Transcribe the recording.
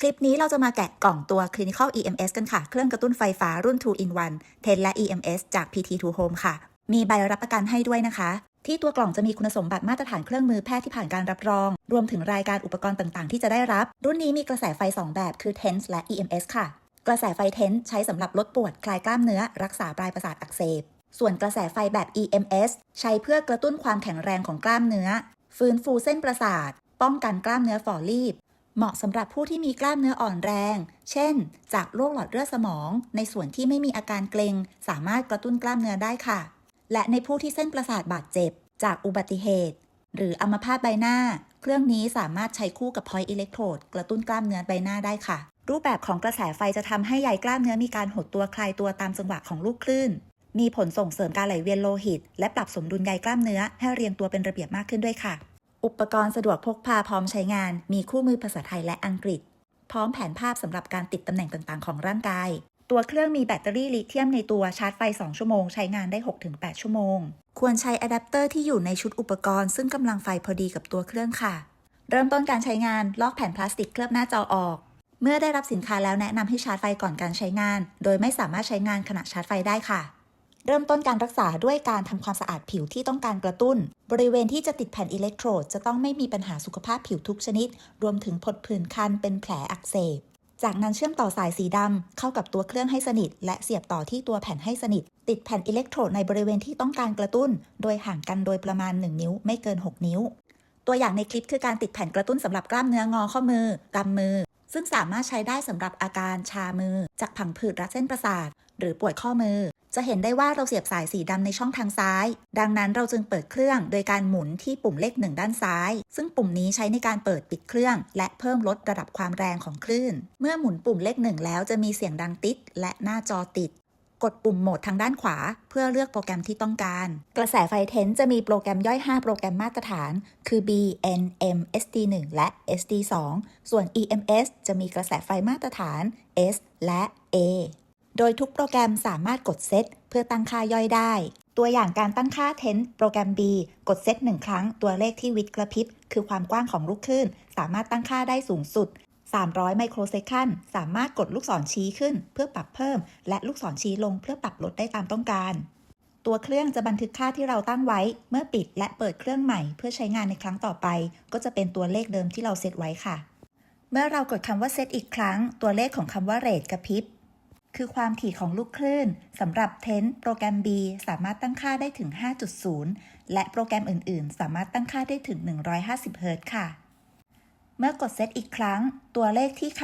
คลิปนี้เราจะมาแกะกล่องตัว Clinical EMS กันค่ะ เครื่องกระตุ้นไฟฟ้ารุ่น 2 in 1 10และ EMS จาก PT2 Home ค่ะ มีใบรับประกันให้ด้วยนะคะ ที่ตัวกล่องจะมีคุณสมบัติมาตรฐานเครื่องมือแพทย์ที่ผ่านการรับรอง รวมถึงรายการอุปกรณ์ต่างๆ ที่จะได้รับ รุ่นนี้มีกระแสไฟ 2 แบบคือ TENS และ EMS ค่ะ กระแสไฟ TENS ใช้สำหรับลดปวดคลายกล้ามเนื้อ รักษาปลายประสาทอักเสบ ส่วนกระแสไฟแบบ EMS ใช้เพื่อกระตุ้นความแข็งแรงของกล้ามเนื้อ ฟื้นฟูเส้นประสาท ป้องกันกล้ามเนื้อฝ่อรีบ เหมาะสำหรับผู้ที่มีกล้ามเนื้ออ่อนแรง เช่น จากโรคหลอดเลือดสมอง ในส่วนที่ไม่มีอาการเกร็ง สามารถกระตุ้นกล้ามเนื้อได้ค่ะ และในผู้ที่เส้นประสาทบาดเจ็บ จากอุบัติเหตุ หรืออัมพาตใบหน้า เครื่องนี้สามารถใช้คู่กับ point electrode กระตุ้นกล้ามเนื้อใบหน้าได้ค่ะ รูปแบบของกระแสไฟจะทำให้ใยกล้ามเนื้อมีการหดตัวคลายตัวตามจังหวะของลูกคลื่น มีผลส่งเสริมการไหลเวียนโลหิต และปรับสมดุลใยกล้ามเนื้อให้เรียงตัวเป็นระเบียบมากขึ้นด้วยค่ะ อุปกรณ์สะดวกพกพาพร้อมใช้งาน มีคู่มือภาษาไทยและอังกฤษ พร้อมแผนภาพสำหรับการติดตำแหน่งต่างๆ ของร่างกาย ตัวเครื่องมีแบตเตอรี่ลิเธียมในตัวชาร์จไฟ 2 ชั่วโมง ใช้งานได้ 6-8 ชั่วโมง ควรใช้อะแดปเตอร์ที่อยู่ในชุดอุปกรณ์ซึ่งกำลังไฟพอดีกับตัวเครื่องค่ะ เริ่มต้นการใช้งานลอกแผ่นพลาสติกเคลือบหน้าจอออก เมื่อได้รับสินค้าแล้วแนะนำให้ชาร์จไฟก่อนการใช้งาน โดยไม่สามารถใช้งานขณะชาร์จไฟได้ค่ะ เริ่มต้นการรักษาด้วยการทำความสะอาดผิวที่ต้องการกระตุ้น บริเวณที่จะติดแผ่นอิเล็กโทรดจะต้องไม่มีปัญหาสุขภาพผิวทุกชนิด รวมถึงผดผื่นคันเป็นแผลอักเสบ จากนั้นเชื่อมต่อสายสีดำเข้ากับตัวเครื่องให้สนิท และเสียบต่อที่ตัวแผ่นให้สนิท ติดแผ่นอิเล็กโทรดในบริเวณที่ต้องการกระตุ้น โดยห่างกันโดยประมาณ 1 นิ้ว ไม่เกิน 6 นิ้ว ตัวอย่างในคลิปคือการติดแผ่นกระตุ้นสำหรับกล้ามเนื้องอข้อมือกำมือ ซึ่งสามารถใช้ได้สำหรับอาการชามือ จากผังผืดรัดเส้นประสาท หรือปวดข้อมือ จะเห็นได้ว่าเราเสียบสายสีดำในช่องทางซ้าย ดังนั้นเราจึงเปิดเครื่องโดยการหมุนที่ปุ่มเลขหนึ่งด้านซ้าย ซึ่งปุ่มนี้ใช้ในการเปิดปิดเครื่อง และเพิ่มลดระดับความแรงของคลื่น เมื่อหมุนปุ่มเลขหนึ่งแล้วจะมีเสียงดังติดและหน้าจอติด กดปุ่มโหมดทางด้านขวา เพื่อเลือกโปรแกรมที่ต้องการ กระแสไฟเทนจะมีโปรแกรมย่อย 5 โปรแกรมมาตรฐาน คือ B N M SD1 และ SD2 ส่วน EMS จะมีกระแสไฟมาตรฐาน S และ A โดยทุกโปรแกรมสามารถกดเซตเพื่อตั้งค่าย่อยได้ ตัวอย่างการตั้งค่าเทนโปรแกรม B กดเซตหนึ่งครั้ง ตัวเลขที่วิดกระพริบคือความกว้างของลูกคลื่น สามารถตั้งค่าได้สูงสุด 300 ไมโครเซคันสามารถกดลูกศรชี้ขึ้น เพื่อปรับเพิ่ม และลูกศรชี้ลงเพื่อปรับลดได้ตามต้องการ ตัวเครื่องจะบันทึกค่าที่เราตั้งไว้ เมื่อปิดและเปิดเครื่องใหม่ เพื่อใช้งานในครั้งต่อไป ก็จะเป็นตัวเลขเดิมที่เราเซตไว้ค่ะ เมื่อเรากดคำว่าเซตอีกครั้ง ตัวเลขของคำว่าเรทกระพริบคือความถี่ของลูกคลื่นสำหรับเทนโปรแกรม B สามารถตั้งค่าได้ถึง 5.0 และโปรแกรมอื่น ๆ สามารถตั้งค่าได้ถึง 150 เฮิรตซ์ค่ะ เมื่อกดเซตอีกครั้งตัวเลขที่ค